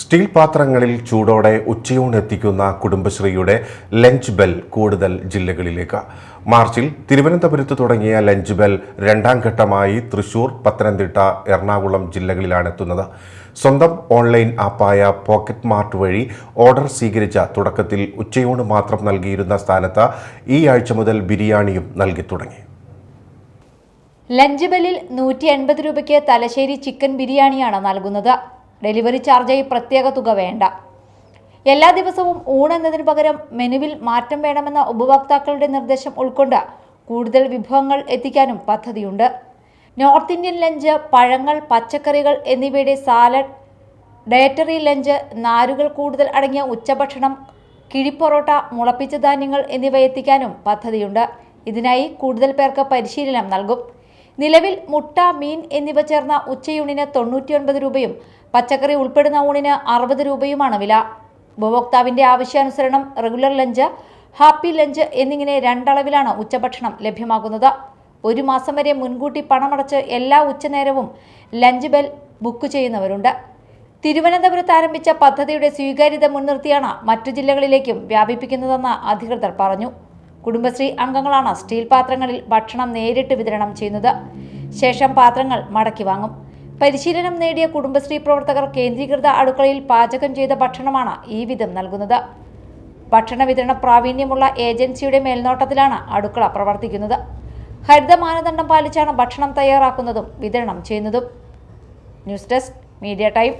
Steel പാത്രങ്ങളിൽ ചൂടോടെ ഉച്ചയൂണെത്തിക്കുന്ന കുടുംബശ്രീയുടെ ലഞ്ച് ബെൽ കൂടുതൽ ജില്ലകളിലേക്ക്. മാർച്ചിൽ തിരുവനന്തപുരത്ത് തുടങ്ങിയ ലഞ്ച് ബെൽ രണ്ടാം ഘട്ടമായി തൃശൂർ പത്തനംതിട്ട എറണാകുളം ജില്ലകളിലാണ് എത്തുന്നത് സ്വന്തം ഓൺലൈൻ ആപ്പായ പോക്കറ്റ് മാർട്ട് വഴി ഓർഡർ സ്വീകരിച്ച തുടക്കത്തിൽ ഉച്ചയൂണ് മാത്രം നൽകിയിരുന്ന സ്ഥാനത്ത് ഈ ആഴ്ച മുതൽ ബിരിയാണിയും നൽകി തുടങ്ങി. ലഞ്ച് ബെല്ലിൽ നൂറ്റി എൺപത് രൂപയ്ക്ക് തലശ്ശേരി ചിക്കൻ ബിരിയാണിയാണ് നൽകുന്നത്. ഡെലിവറി ചാർജായി പ്രത്യേക തുക വേണ്ട. എല്ലാ ദിവസവും ഊണെന്നതിന് പകരം മെനുവിൽ മാറ്റം വേണമെന്ന ഉപഭോക്താക്കളുടെ നിർദ്ദേശം ഉൾക്കൊണ്ട് കൂടുതൽ വിഭവങ്ങൾ എത്തിക്കാനും പദ്ധതിയുണ്ട്. നോർത്ത് ഇന്ത്യൻ ലഞ്ച് പഴങ്ങൾ പച്ചക്കറികൾ എന്നിവയുടെ സാലഡ് ഡയറ്ററി ലഞ്ച് നാരുകൾ കൂടുതൽ അടങ്ങിയ ഉച്ചഭക്ഷണം കിഴിപ്പൊറോട്ട മുളപ്പിച്ച ധാന്യങ്ങൾ എന്നിവ എത്തിക്കാനും പദ്ധതിയുണ്ട്. ഇതിനായി കൂടുതൽ പേർക്ക് പരിശീലനം നൽകും. നിലവിൽ മുട്ട മീൻ എന്നിവ ചേർന്ന ഉച്ചയൂണിന് തൊണ്ണൂറ്റിയൊൻപത് രൂപയും പച്ചക്കറി ഉൾപ്പെടുന്ന ഊണിന് അറുപത് രൂപയുമാണ് വില. ഉപഭോക്താവിന്റെ ആവശ്യാനുസരണം റെഗുലർ ലഞ്ച് ഹാപ്പി ലഞ്ച് എന്നിങ്ങനെ രണ്ടളവിലാണ് ഉച്ചഭക്ഷണം ലഭ്യമാകുന്നത്. ഒരു മാസം വരെ മുൻകൂട്ടി പണമടച്ച് എല്ലാ ഉച്ചനേരവും ലഞ്ച് ബെൽ ബുക്ക് ചെയ്യുന്നവരുണ്ട്. തിരുവനന്തപുരത്ത് ആരംഭിച്ച പദ്ധതിയുടെ സ്വീകാര്യത മുൻനിർത്തിയാണ് മറ്റു ജില്ലകളിലേക്കും വ്യാപിപ്പിക്കുന്നതെന്ന് അധികൃതർ പറഞ്ഞു. കുടുംബശ്രീ അംഗങ്ങളാണ് സ്റ്റീൽ പാത്രങ്ങളിൽ ഭക്ഷണം നേരിട്ട് വിതരണം ചെയ്യുന്നത്. ശേഷം പാത്രങ്ങൾ മടക്കി വാങ്ങും. പരിശീലനം നേടിയ കുടുംബശ്രീ പ്രവർത്തകർ കേന്ദ്രീകൃത അടുക്കളയിൽ പാചകം ചെയ്ത ഭക്ഷണമാണ് ഈ വിധം നൽകുന്നത്. ഭക്ഷണ വിതരണ പ്രാവീണ്യമുള്ള ഏജൻസിയുടെ മേൽനോട്ടത്തിലാണ് അടുക്കള പ്രവർത്തിക്കുന്നത്. ഹരിത മാനദണ്ഡം പാലിച്ചാണ് ഭക്ഷണം തയ്യാറാക്കുന്നതും വിതരണം ചെയ്യുന്നതും. News desk media time.